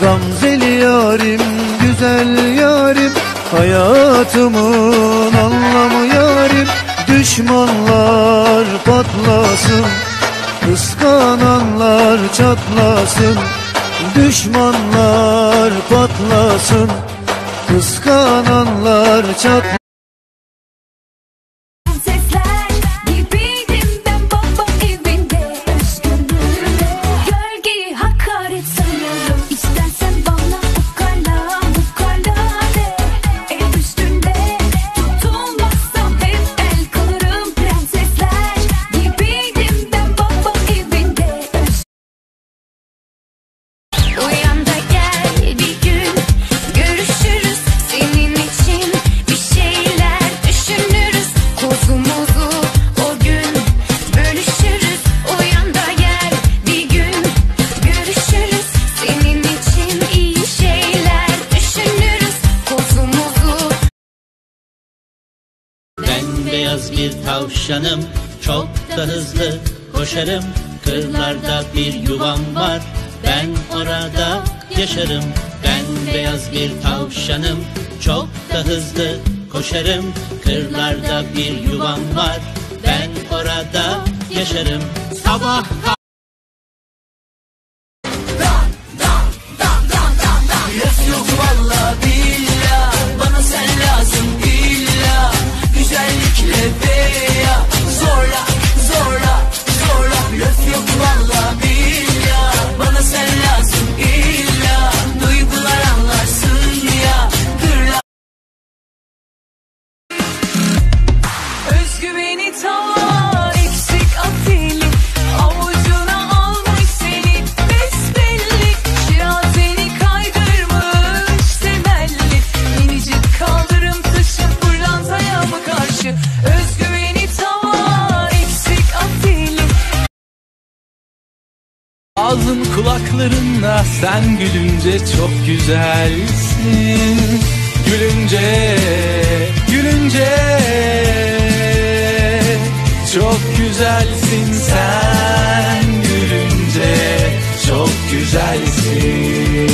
Gamzeli yarim, güzel yarim. Hayatımın anlamı yarim. Düşmanlar patlasın Kıskananlar çatlasın. Düşmanlar patlasın Kıskananlar çatlasın Ben beyaz bir tavşanım Çok da hızlı koşarım. Kırlarda bir yuvam var Ben orada yaşarım. Ben beyaz bir tavşanım Çok da hızlı koşarım. Kırlarda bir yuvam var Ben orada yaşarım. Sabah Ağzın kulaklarında sen gülünce çok güzelsin. Gülünce, gülünce Çok güzelsin sen. Gülünce Çok güzelsin.